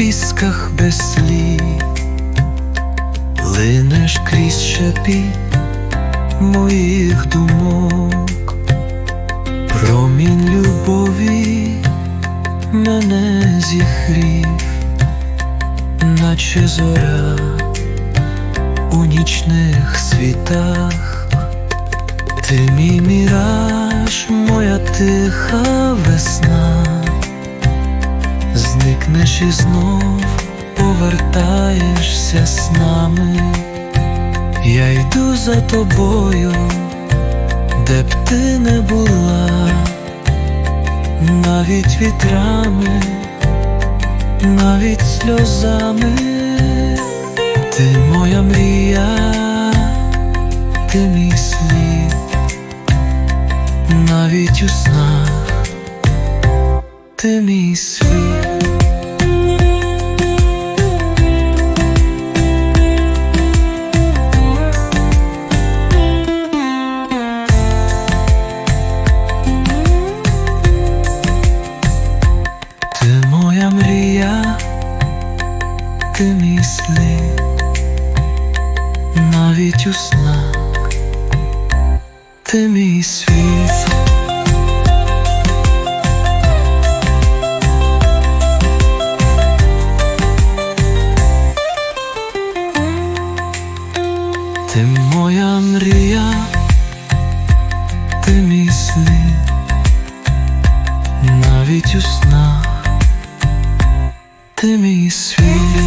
пісках без слів, линеш крізь шепіт моїх думок, промінь любові мене зігрів, наче зоря у нічних світах, ти мій міраж, моя тиха весна, і знов повертаєшся з нами. Я йду за тобою, де б ти не була, навіть вітрами, навіть сльозами, ти моя мрія, ти мій світ, навіть у снах, ти мій світ. Ти мій слід, навіть у снах, ти мій світ. Ти моя мрія, ти мій слід навіть у снах ти мій світ.